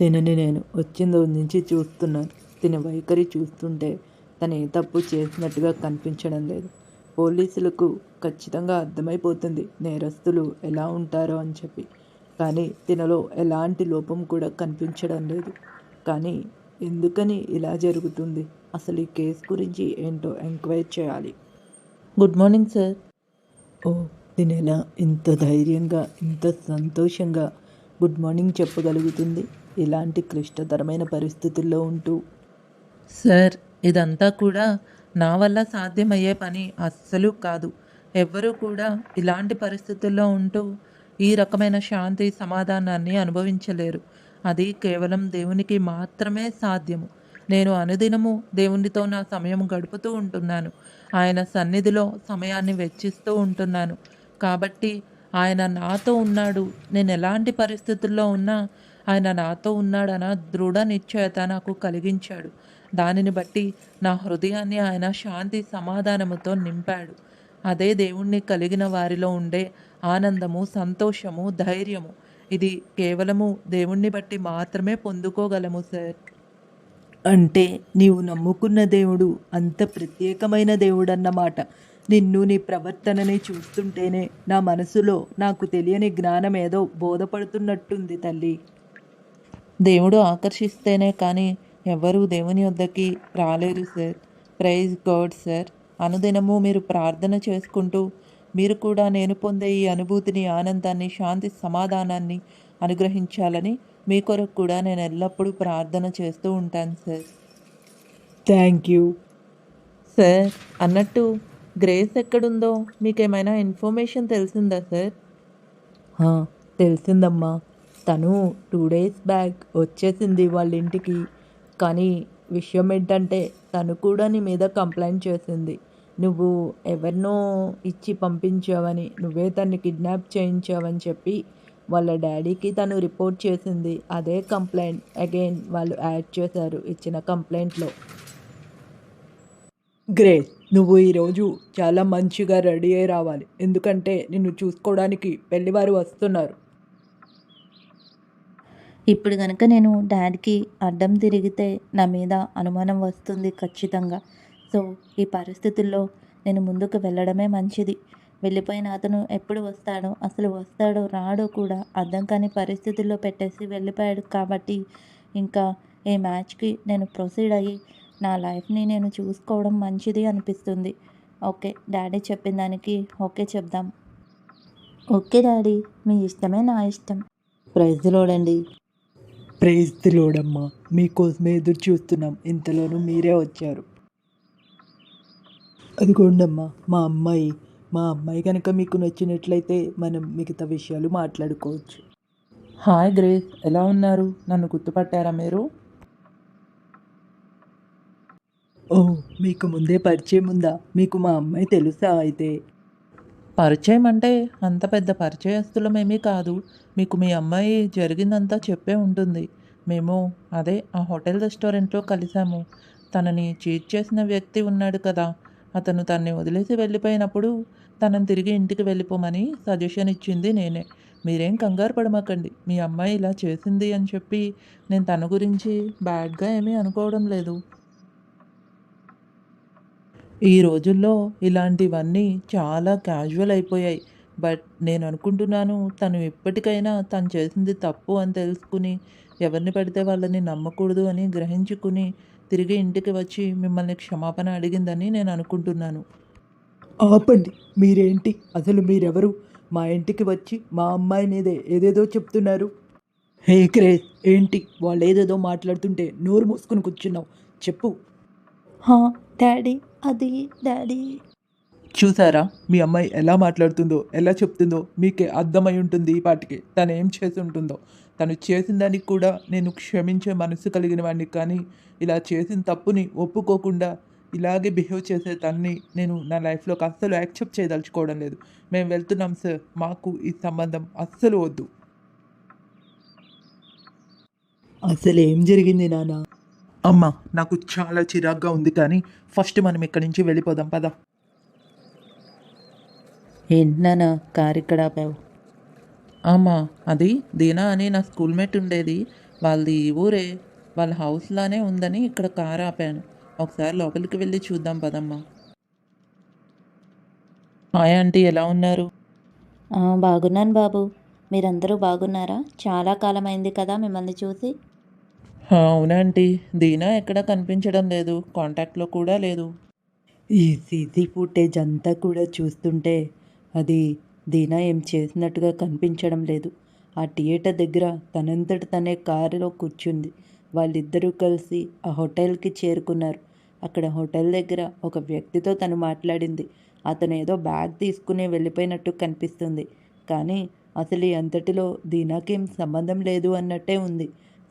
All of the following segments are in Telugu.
తినని నేను. వచ్చిన రోజు నుంచి చూస్తున్నాను. తిన వైఖరి చూస్తుంటే తను ఏ తప్పు చేసినట్టుగా కనిపించడం లేదు. పోలీసులకు ఖచ్చితంగా అర్థమైపోతుంది నేరస్తులు ఎలా ఉంటారో అని చెప్పి. కానీ తినలో ఎలాంటి లోపం కూడా కనిపించడం లేదు. కానీ ఎందుకని ఇలా జరుగుతుంది? అసలు ఈ కేసు గురించి ఏంటో ఎంక్వైరీ చేయాలి. Good morning sir. ఓ నేను ఎలా ఇంత ధైర్యంగా ఇంత సంతోషంగా గుడ్ మార్నింగ్ చెప్పగలుగుతుంది? ఇలాంటి క్లిష్టతరమైన పరిస్థితుల్లో ఉంటూ. సార్ ఇదంతా కూడా నా వల్ల సాధ్యమయ్యే పని అస్సలు కాదు. ఎవ్వరూ కూడా ఇలాంటి పరిస్థితుల్లో ఉంటూ ఈ రకమైన శాంతి సమాధానాన్ని అనుభవించలేరు. అది కేవలం దేవునికి మాత్రమే సాధ్యము. నేను అనుదినము దేవునితో నా సమయం గడుపుతూ ఉంటున్నాను. ఆయన సన్నిధిలో సమయాన్ని వెచ్చిస్తూ ఉంటున్నాను. కాబట్టి ఆయన నాతో ఉన్నాడు. నేను ఎలాంటి పరిస్థితుల్లో ఉన్నా ఆయన నాతో ఉన్నాడన్న దృఢ నిశ్చయత నాకు కలిగించాడు. దానిని బట్టి నా హృదయాన్ని ఆయన శాంతి సమాధానముతో నింపాడు. అదే దేవుణ్ణి కలిగిన వారిలో ఉండే ఆనందము సంతోషము ధైర్యము. ఇది కేవలము దేవుణ్ణి బట్టి మాత్రమే పొందుకోగలము సార్. అంటే నీవు నమ్ముకున్న దేవుడు అంత ప్రత్యేకమైన దేవుడన్నమాట. నిన్ను నీ ప్రవర్తనని చూస్తుంటేనే నా మనసులో నాకు తెలియని జ్ఞానం ఏదో బోధపడుతున్నట్టుంది తల్లి. దేవుడు ఆకర్షిస్తేనే కానీ ఎవరు దేవుని వద్దకి రాలేరు సార్. Praise God sir. అనుదినము మీరు ప్రార్థన చేసుకుంటూ మీరు కూడా నేను పొందే ఈ అనుభూతిని ఆనందాన్ని శాంతి సమాధానాన్ని అనుగ్రహించాలని మీ కొరకు కూడా నేను ఎల్లప్పుడూ ప్రార్థన చేస్తూ ఉంటాను సార్. Thank you. సార్ అన్నట్టు గ్రేస్ ఎక్కడుందో మీకేమైనా ఇన్ఫర్మేషన్ తెలిసిందా సార్? తెలిసిందమ్మా. తను టూ డేస్ బ్యాక్ వచ్చేసింది వాళ్ళ ఇంటికి. కానీ విషయం ఏంటంటే తను కూడా నీ మీద కంప్లైంట్ చేసింది. నువ్వు ఎవరినో ఇచ్చి పంపించావని నువ్వే తన్ని కిడ్నాప్ చేయించావని చెప్పి వాళ్ళ డాడీకి తను రిపోర్ట్ చేసింది. అదే కంప్లైంట్ అగైన్ వాళ్ళు యాడ్ చేశారు ఇచ్చిన కంప్లైంట్లో గ్రేట్ నువ్వు ఈరోజు చాలా మంచిగా రెడీ అయి రావాలి. ఎందుకంటే నిన్ను చూసుకోవడానికి పెళ్ళివారు వస్తున్నారు. ఇప్పుడు కనుక నేను డాడీకి అడ్డం తిరిగితే నా మీద అనుమానం వస్తుంది ఖచ్చితంగా. సో ఈ పరిస్థితుల్లో నేను ముందుకు వెళ్ళడమే మంచిది. వెళ్ళిపోయిన అతను ఎప్పుడు వస్తాడో అసలు వస్తాడో రాడో కూడా అర్థం కాని పరిస్థితుల్లో పెట్టేసి వెళ్ళిపోయాడు కాబట్టి ఇంకా ఈ మ్యాచ్కి నేను ప్రొసీడ్ అయ్యి నా లైఫ్ని నేను చూసుకోవడం మంచిది అనిపిస్తుంది. ఓకే డాడీ చెప్పిన దానికి ఓకే చెప్దాం. ఓకే డాడీ మీ ఇష్టమే నా ఇష్టం. ప్రైజ్ లోడండి ప్రైజ్ తిలోడమ్మా మీకోసమే ఎదురు చూస్తున్నాం ఇంతలోనూ మీరే వచ్చారు. అదిగోండమ్మా మా అమ్మాయి మా అమ్మాయి కనుక మీకు నచ్చినట్లయితే మనం మిగతా విషయాలు మాట్లాడుకోవచ్చు. హాయ్ గ్రేస్ ఎలా ఉన్నారు? నన్ను గుర్తుపట్టారా మీరు? ఓ మీకు ముందే పరిచయం ఉందా? మీకు మా అమ్మాయి తెలుసా అయితే? పరిచయం అంటే అంత పెద్ద పరిచయస్తులమేమీ కాదు. మీకు మీ అమ్మాయి జరిగిందంతా చెప్పే ఉంటుంది. మేము అదే ఆ హోటల్ రెస్టారెంట్లో కలిసాము తనని చీట్ చేసిన వ్యక్తి ఉన్నాడు కదా. అతను తన్ని వదిలేసి వెళ్ళిపోయినప్పుడు తనని తిరిగి ఇంటికి వెళ్ళిపోమని సజెషన్ ఇచ్చింది నేనే. మీరేం కంగారు పడమాకండి. మీ అమ్మాయి ఇలా చేసింది అని చెప్పి నేను తన గురించి బ్యాడ్గా ఏమీ అనుకోవడం లేదు. ఈ రోజుల్లో ఇలాంటివన్నీ చాలా క్యాజువల్ అయిపోయాయి. బట్ నేను అనుకుంటున్నాను తను ఎప్పటికైనా తను చేసింది తప్పు అని తెలుసుకుని ఎవరిని పడితే వాళ్ళని నమ్మకూడదు అని గ్రహించుకుని తిరిగి ఇంటికి వచ్చి మిమ్మల్ని క్షమాపణ అడిగిందని నేను అనుకుంటున్నాను ఆపండి. మీరేంటి? అసలు మీరెవరు? మా ఇంటికి వచ్చి మా అమ్మాయి మీదే ఏదేదో చెప్తున్నారు. Hey craze! ఏంటి? వాళ్ళు ఏదేదో మాట్లాడుతుంటే నోరు మూసుకుని కూర్చున్నావు. చెప్పు. హా డాడీ. అది డాడీ. చూసారా? మీ అమ్మాయి ఎలా మాట్లాడుతుందో ఎలా చెప్తుందో మీకే అర్థమై ఉంటుంది ఈ పాటికి. తను ఏం చేసి ఉంటుందో తను చేసిన దానికి కూడా నేను క్షమించే మనసు కలిగిన వాడిని కానీ ఇలా చేసిన తప్పుని ఒప్పుకోకుండా ఇలాగే బిహేవ్ చేసే తన్ని నేను నా లైఫ్లోకి అస్సలు యాక్సెప్ట్ చేయదలుచుకోవడం లేదు. మేము వెళ్తున్నాం సార్. మాకు ఈ సంబంధం అస్సలు వద్దు. అసలు ఏం జరిగింది నాన్న? అమ్మ నాకు చాలా చిరాగ్గా ఉంది కానీ ఫస్ట్ మనం ఇక్కడి నుంచి వెళ్ళిపోదాం పద. ఏంటన్నా కారు ఇక్కడ ఆపావు? అమ్మా అది దీనా అని నా స్కూల్మేట్ ఉండేది. వాళ్ళది ఈ ఊరే. వాళ్ళ హౌస్లానే ఉందని ఇక్కడ కార్ ఆపాను. ఒకసారి లోపలికి వెళ్ళి చూద్దాం పదమ్మా. హాయ్ ఆంటీ ఎలా ఉన్నారు? "ఆ, బాగున్నాను బాబు. మీరందరూ బాగున్నారా? చాలా కాలం అయింది కదా మిమ్మల్ని చూసి. "హా, అవునాంటీ దీనా? ఎక్కడ కనిపించడం లేదు. కాంటాక్ట్లో కూడా లేదు. ఈ సీసీ ఫుటేజ్ అంతా కూడా చూస్తుంటే అది దీనా ఏం చేసినట్టుగా కనిపించడం లేదు. ఆ థియేటర్ దగ్గర తనంతట తనే కారులో కూర్చుంది. వాళ్ళిద్దరూ కలిసి ఆ హోటల్కి చేరుకున్నారు. అక్కడ హోటల్ దగ్గర ఒక వ్యక్తితో తను మాట్లాడింది. అతను ఏదో బ్యాగ్ తీసుకుని వెళ్ళిపోయినట్టు కనిపిస్తుంది. కానీ అసలు ఈ అంతటిలో దీనాకేం సంబంధం లేదు అన్నట్టే ఉంది.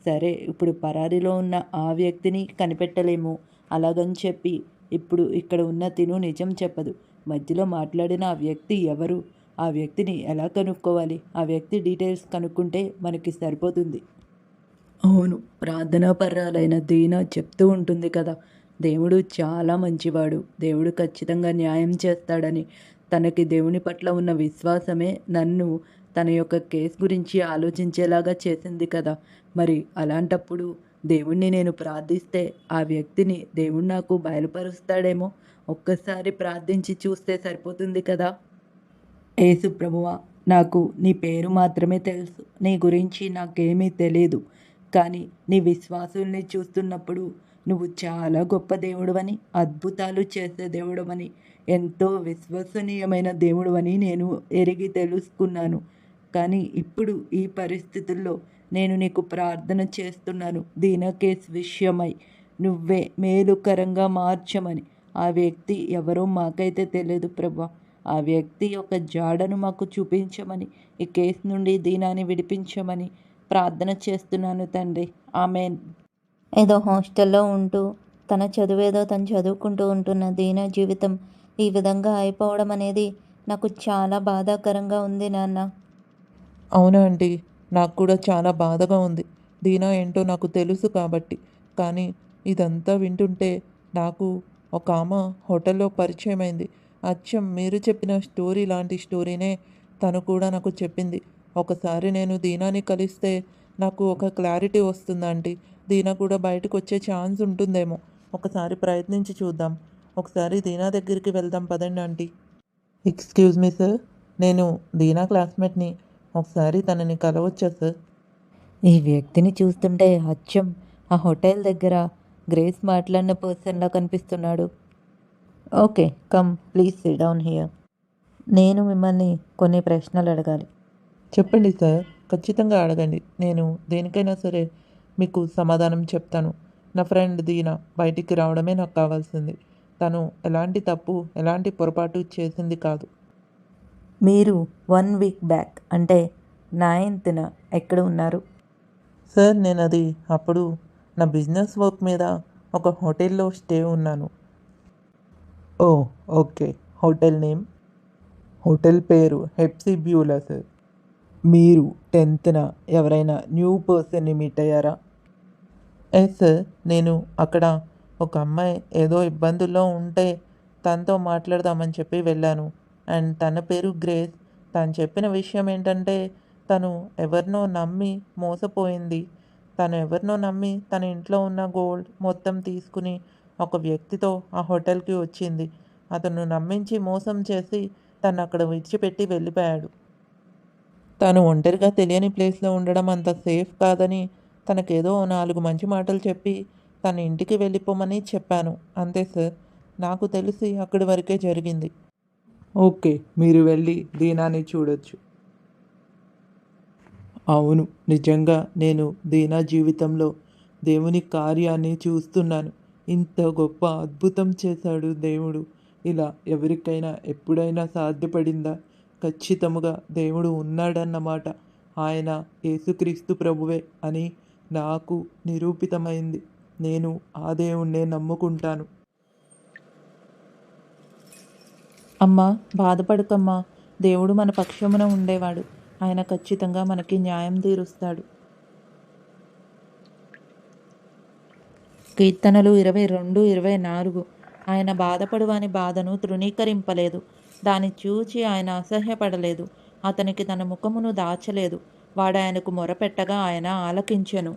సరే ఇప్పుడు పరారీలో ఉన్న ఆ వ్యక్తిని కనిపెట్టలేము. అలాగని చెప్పి ఇప్పుడు ఇక్కడ ఉన్న తిను నిజం చెప్పదు. మధ్యలో మాట్లాడిన ఆ వ్యక్తి ఎవరు? ఆ వ్యక్తిని ఎలా కనుక్కోవాలి? ఆ వ్యక్తి డీటెయిల్స్ కనుక్కుంటే మనకి సరిపోతుంది. అవును ప్రార్థనాపర్రాలైన దీనా చెప్తూ ఉంటుంది కదా. దేవుడు చాలా మంచివాడు. దేవుడు ఖచ్చితంగా న్యాయం చేస్తాడని. తనకి దేవుని పట్ల ఉన్న విశ్వాసమే నన్ను తన యొక్క కేసు గురించి ఆలోచించేలాగా చేసింది కదా. మరి అలాంటప్పుడు దేవుణ్ణి నేను ప్రార్థిస్తే ఆ వ్యక్తిని దేవుడు నాకు బయలుపరుస్తాడేమో? ఒక్కసారి ప్రార్థించి చూస్తే సరిపోతుంది కదా? యేసు ప్రభువా నాకు నీ పేరు మాత్రమే తెలుసు. నీ గురించి నాకేమీ తెలియదు కానీ నీ విశ్వాసుల్ని చూస్తున్నప్పుడు నువ్వు చాలా గొప్ప దేవుడవని అద్భుతాలు చేసే దేవుడవని ఎంతో విశ్వసనీయమైన దేవుడవని నేను ఎరిగి తెలుసుకున్నాను. కానీ ఇప్పుడు ఈ పరిస్థితుల్లో నేను నీకు ప్రార్థన చేస్తున్నాను. దీనకేస్ విషయమై నువ్వే మేలుకరంగా మార్చమని. ఆ వ్యక్తి ఎవరో మాకైతే తెలియదు ప్రభా. ఆ వ్యక్తి యొక్క జాడను మాకు చూపించమని ఈ కేసు నుండి దీనాన్ని విడిపించమని ప్రార్థన చేస్తున్నాను తండ్రి. ఆమె ఏదో హాస్టల్లో ఉంటూ తన చదువేదో తను చదువుకుంటూ ఉంటున్న దీన జీవితం ఈ విధంగా అయిపోవడం అనేది నాకు చాలా బాధాకరంగా ఉంది నాన్న. అవునా ఆంటీ నాకు కూడా చాలా బాధగా ఉంది. దీనా ఏంటో నాకు తెలుసు కాబట్టి. కానీ ఇదంతా వింటుంటే నాకు ఒక ఆమె హోటల్లో పరిచయమైంది. అచ్చం మీరు చెప్పిన స్టోరీ లాంటి స్టోరీనే తను కూడా నాకు చెప్పింది. ఒకసారి నేను దీనాని కలిస్తే నాకు ఒక క్లారిటీ వస్తుందండి దీనా కూడా బయటకు వచ్చే ఛాన్స్ ఉంటుందేమో. ఒకసారి ప్రయత్నించి చూద్దాం. ఒకసారి దీనా దగ్గరికి వెళ్దాం పదండి ఆంటీ. Excuse me sir. నేను దీనా క్లాస్మేట్ని ఒకసారి తనని కలవచ్చా సార్? ఈ వ్యక్తిని చూస్తుంటే అచ్చం. ఆ హోటల్ దగ్గర గ్రేస్ మాట్లాడిన పర్సన్లా కనిపిస్తున్నాడు. Okay come please sit down here. నేను మిమ్మల్ని కొన్ని ప్రశ్నలు అడగాలి. చెప్పండి సార్. ఖచ్చితంగా అడగండి. నేను దేనికైనా సరే మీకు సమాధానం చెప్తాను. నా ఫ్రెండ్ దీనా బయటికి రావడమే నాకు కావాల్సింది. తను ఎలాంటి తప్పు ఎలాంటి పొరపాటు చేసింది కాదు. మీరు వన్ వీక్ బ్యాక్ అంటే నైన్త్న ఎక్కడ ఉన్నారు? సార్ నేను అది అప్పుడు నా బిజినెస్ వర్క్ మీద ఒక హోటల్లో స్టే ఉన్నాను. Oh okay. Hotel name? Hotel పేరు హెప్సీ బ్యూలా సార్. మీరు టెన్త్న ఎవరైనా న్యూ పర్సన్ని మీట్ అయ్యారా? ఎస్ సార్ నేను అక్కడ ఒక అమ్మాయి ఏదో ఇబ్బందుల్లో ఉంటే తనతో మాట్లాడదామని చెప్పి వెళ్ళాను. అండ్ తన పేరు గ్రేస్. తను చెప్పిన విషయం ఏంటంటే తను ఎవరినో నమ్మి మోసపోయింది. తను ఎవరినో నమ్మి తన ఇంట్లో ఉన్న గోల్డ్ మొత్తం తీసుకుని ఒక వ్యక్తితో ఆ హోటల్కి వచ్చింది. అతను నమ్మించి మోసం చేసి తను అక్కడ విడిచిపెట్టి వెళ్ళిపోయాడు. తను ఒంటరిగా తెలియని ప్లేస్లో ఉండడం అంత సేఫ్ కాదని తనకేదో నాలుగు మంచి మాటలు చెప్పి తన ఇంటికి వెళ్ళిపోమని చెప్పాను. అంతే సార్. నాకు తెలిసి అక్కడి వరకే జరిగింది. ఓకే మీరు వెళ్ళి దీనాని చూడొచ్చు. అవును నిజంగా నేను దీనా జీవితంలో దేవుని కార్యాన్ని చూస్తున్నాను. ఇంత గొప్ప అద్భుతం చేశాడు దేవుడు. ఇలా ఎవరికైనా ఎప్పుడైనా సాధ్యపడిందా? ఖచ్చితముగా దేవుడు ఉన్నాడన్నమాట ఆయన యేసుక్రీస్తు ప్రభువే అని నాకు నిరూపితమైంది. నేను ఆ దేవుణ్ణే నమ్ముకుంటాను. అమ్మా బాధపడకమ్మా దేవుడు మన పక్షమున ఉండేవాడు. ఆయన ఖచ్చితంగా మనకి న్యాయం తీరుస్తాడు. కీర్తనలు ఇరవై రెండు ఇరవై నాలుగు. ఆయన బాధపడువాని బాధను తృణీకరింపలేదు. దాన్ని చూచి ఆయన అసహ్యపడలేదు. అతనికి తన ముఖమును దాచలేదు. వాడు ఆయనకు మొరపెట్టగా ఆయన ఆలకించెను.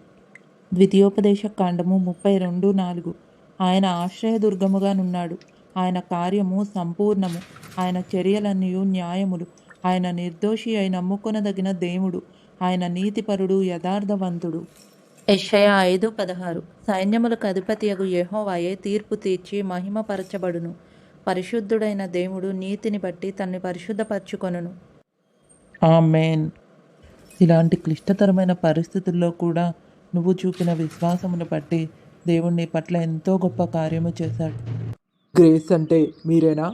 ద్వితీయోపదేశ కాండము ముప్పై రెండు నాలుగు. ఆయన ఆశ్రయదుర్గముగానున్నాడు ఆయన కార్యము సంపూర్ణము. ఆయన చర్యలన్నీ న్యాయములు. ఆయన నిర్దోషి అయి నమ్ముకొనదగిన దేవుడు. ఆయన నీతిపరుడు యథార్థవంతుడు. యెషయా ఐదు పదహారు. సైన్యములకు అధిపతియగు యెహోవాయే తీర్పు తీర్చి మహిమపరచబడును. పరిశుద్ధుడైన దేవుడు నీతిని బట్టి తన్ని పరిశుద్ధపరచుకొనును. ఆమెన్. ఇలాంటి క్లిష్టతరమైన పరిస్థితుల్లో కూడా నువ్వు చూపిన విశ్వాసమును బట్టి దేవుడు నీ పట్ల ఎంతో గొప్ప కార్యము చేశాడు. గ్రేస్ అంటే మీరేనా?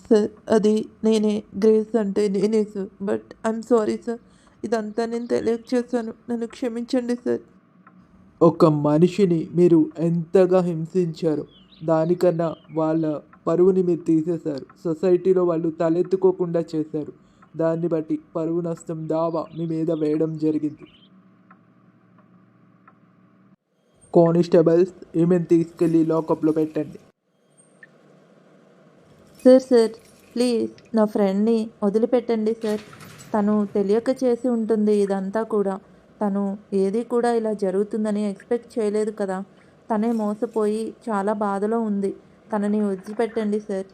సార్ అది నేనే. గ్రేస్ అంటే నేనే sir. But I'm sorry sir. ఇదంతా నేను తెలియక చేశాను నన్ను క్షమించండి సార్. ఒక మనిషిని మీరు ఎంతగా హింసించారు దానికన్నా వాళ్ళ పరువుని మీరు తీసేశారు. సొసైటీలో వాళ్ళు తలెత్తుకోకుండా చేశారు. దాన్ని బట్టి పరువు నష్టం దావా మీ మీద వేయడం జరిగింది. కానిస్టేబుల్స్ ఈమెను తీసుకెళ్ళి లాకప్లో పెట్టండి. సార్ సార్ ప్లీజ్ నా ఫ్రెండ్ని వదిలిపెట్టండి సార్. తను తెలియక చేసి ఉంటుంది ఇదంతా కూడా. తను ఏది కూడా ఇలా జరుగుతుందని ఎక్స్పెక్ట్ చేయలేదు కదా. తనే మోసపోయి చాలా బాధలో ఉంది. తనని వదిలిపెట్టండి సార్.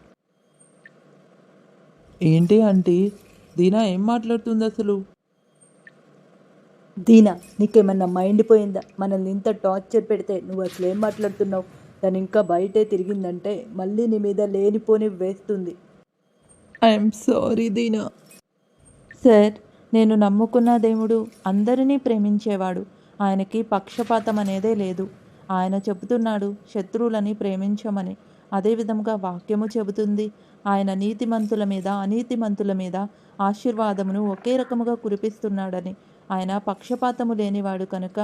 ఏంటి ఆంటీ? దీనా ఏం మాట్లాడుతుంది అసలు? దీనా నీకేమన్నా మైండ్ పోయిందా? మనల్ని ఇంత టార్చర్ పెడితే నువ్వు అసలు ఏం మాట్లాడుతున్నావు? తను ఇంకా బయటే తిరిగిందంటే మళ్ళీ నీ మీద లేనిపోని వేస్తుంది. I'm sorry Dinah. సార్ నేను నమ్ముకున్న దేవుడు అందరినీ ప్రేమించేవాడు. ఆయనకి పక్షపాతం అనేదే లేదు. ఆయన చెబుతున్నాడు శత్రువులని ప్రేమించమని. అదేవిధంగా వాక్యము చెబుతుంది ఆయన నీతిమంతుల మీద అనీతిమంతుల మీద ఆశీర్వాదమును ఒకే రకముగా కురిపిస్తున్నాడని. ఆయన పక్షపాతము లేనివాడు కనుక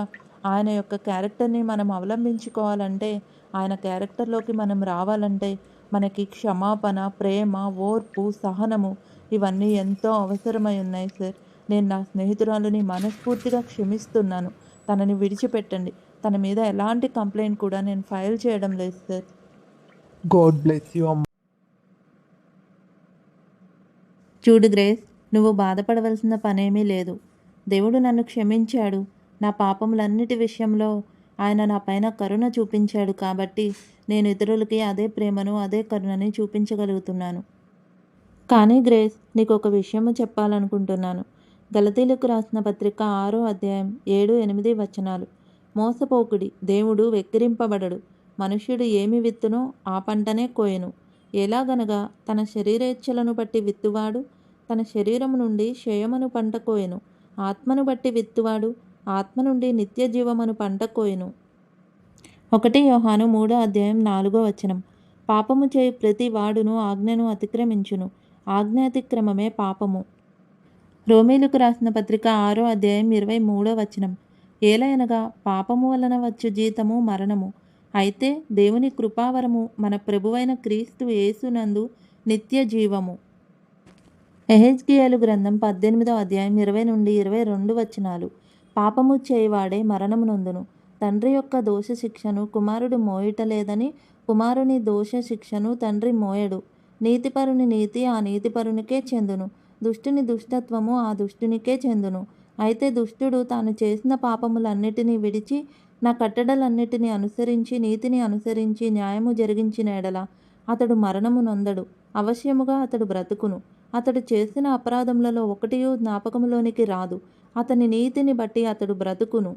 ఆయన యొక్క క్యారెక్టర్ని మనం అవలంబించుకోవాలంటే ఆయన క్యారెక్టర్లోకి మనం రావాలంటే మనకి క్షమాపణ ప్రేమ ఓర్పు సహనము ఇవన్నీ ఎంతో అవసరమై ఉన్నాయి సార్. నేను నా స్నేహితురాలుని మనస్ఫూర్తిగా క్షమిస్తున్నాను. తనని విడిచిపెట్టండి. తన మీద ఎలాంటి కంప్లైంట్ కూడా నేను ఫైల్ చేయడం లేదు సార్. గాడ్ బ్లెస్ యూ అమ్మ. చూడు గ్రేస్ నువ్వు బాధపడవలసిన పనేమీ లేదు. దేవుడు నన్ను క్షమించాడు. నా పాపములన్నిటి విషయంలో ఆయన నా పైన కరుణ చూపించాడు కాబట్టి నేను ఇతరులకి అదే ప్రేమను అదే కరుణని చూపించగలుగుతున్నాను. కానీ గ్రేస్ నీకు ఒక విషయము చెప్పాలనుకుంటున్నాను. గలతీలకు రాసిన పత్రిక ఆరో అధ్యాయం ఏడు ఎనిమిది వచనాలు. మోసపోకుడి దేవుడు వెక్కిరింపబడడు. మనుష్యుడు ఏమి విత్తునో ఆ పంటనే కోయను. ఎలాగనగా తన శరీరేచ్ఛలను బట్టి విత్తువాడు తన శరీరము నుండి క్షయమును పంట కోయెను. ఆత్మను బట్టి విత్తువాడు ఆత్మ నుండి నిత్య జీవమును పంట కోయును ఒకటి యోహాను మూడో అధ్యాయం నాలుగో వచనం. పాపము చేయి ప్రతి వాడును ఆజ్ఞను అతిక్రమించును. ఆజ్ఞ అతిక్రమమే పాపము. రోమేలుకు రాసిన పత్రిక ఆరో అధ్యాయం ఇరవై మూడో వచనం. ఏలయనగా పాపము వలన వచ్చు జీతము మరణము. అయితే దేవుని కృపావరము మన ప్రభువైన క్రీస్తు యేసునందు నిత్య జీవము ఎహెజ్కియలు గ్రంథం పద్దెనిమిదో అధ్యాయం ఇరవై నుండి ఇరవై రెండు వచనాలు. పాపము చేయవాడే మరణమునందును తండ్రి యొక్క దోష శిక్షను కుమారుడు మోయుట లేదని కుమారుని దోష శిక్షను తండ్రి మోయడు. నీతిపరుని నీతి ఆ నీతిపరునికే చెందును. దుష్టుని దుష్టత్వము ఆ దుష్టునికే చెందును. అయితే దుష్టుడు తాను చేసిన పాపములన్నిటినీ విడిచి నా కట్టడలన్నిటినీ అనుసరించి నీతిని అనుసరించి న్యాయము జరిగించిన ఎడల అతడు మరణము నొందడు. అవశ్యముగా అతడు బ్రతుకును. అతడు చేసిన అపరాధములలో ఒకటియు జ్ఞాపకములోనికి రాదు. అతని నీతిని బట్టి అతడు బ్రతుకును.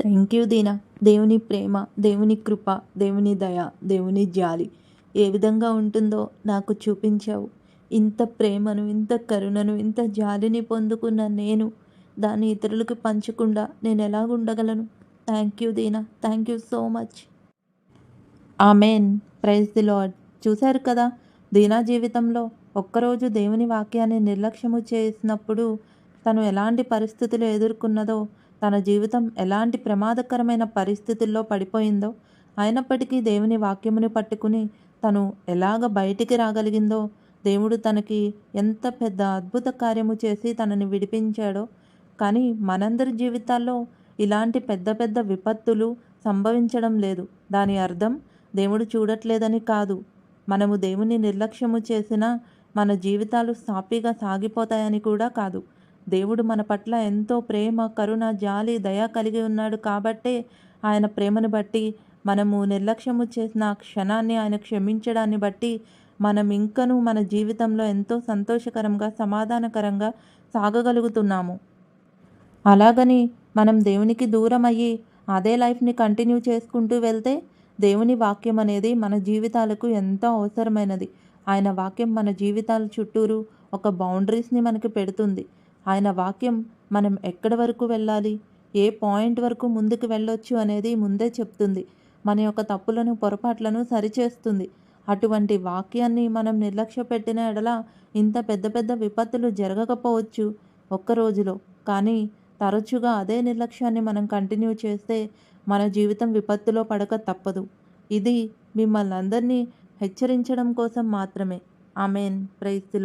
Thank you Dina. దేవుని ప్రేమ దేవుని కృప దేవుని దయ దేవుని జాలి ఏ విధంగా ఉంటుందో నాకు చూపించావు. ఇంత ప్రేమను ఇంత కరుణను ఇంత జాలిని పొందుకున్న నేను దాన్ని ఇతరులకు పంచకుండా నేను ఎలా ఉండగలను thank you Dina. Thank you so much amen praise the lord చూశారు కదా? దీనా జీవితంలో ఒక్కరోజు దేవుని వాక్యాన్ని నిర్లక్ష్యము చేసినప్పుడు తను ఎలాంటి పరిస్థితులు ఎదుర్కొన్నదో తన జీవితం ఎలాంటి ప్రమాదకరమైన పరిస్థితుల్లో పడిపోయిందో అయినప్పటికీ దేవుని వాక్యముని పట్టుకుని తను ఎలాగ బయటికి రాగలిగిందో దేవుడు తనకి ఎంత పెద్ద అద్భుత కార్యము చేసి తనని విడిపించాడో కానీ మనందరి జీవితాల్లో ఇలాంటి పెద్ద పెద్ద విపత్తులు సంభవించడం లేదు. దాని అర్థం దేవుడు చూడట్లేదని కాదు. మనము దేవుని నిర్లక్ష్యము చేసినా మన జీవితాలు సాఫీగా సాగిపోతాయని కూడా కాదు. దేవుడు మన పట్ల ఎంతో ప్రేమ కరుణ జాలి దయ కలిగి ఉన్నాడు కాబట్టే ఆయన ప్రేమను బట్టి మనము నిర్లక్ష్యము చేసిన క్షణాన్ని ఆయన క్షమించడాన్ని బట్టి మనం ఇంకనూ మన జీవితంలో ఎంతో సంతోషకరంగా సమాధానకరంగా సాగగలుగుతున్నాము. అలాగని మనం దేవునికి దూరం అయ్యి అదే లైఫ్ని కంటిన్యూ చేసుకుంటూ వెళ్తే దేవుని వాక్యం అనేది మన జీవితాలకు ఎంతో అవసరమైనది. ఆయన వాక్యం మన జీవితాల చుట్టూరు ఒక బౌండరీస్ని మనకి పెడుతుంది. ఆయన వాక్యం మనం ఎక్కడి వరకు వెళ్ళాలి? ఏ పాయింట్ వరకు ముందుకు వెళ్ళొచ్చు అనేది ముందే చెప్తుంది. మన యొక్క తప్పులను పొరపాట్లను సరిచేస్తుంది. అటువంటి వాక్యాన్ని మనం నిర్లక్ష్య పెట్టిన ఎడల ఇంత పెద్ద పెద్ద విపత్తులు జరగకపోవచ్చు ఒక్క రోజులో. కానీ తరచుగా అదే నిర్లక్ష్యాన్ని మనం కంటిన్యూ చేస్తే మన జీవితం విపత్తులో పడక తప్పదు. ఇది మిమ్మల్ని అందరినీ హెచ్చరించడం కోసం మాత్రమే. ఆమెన్. Praise the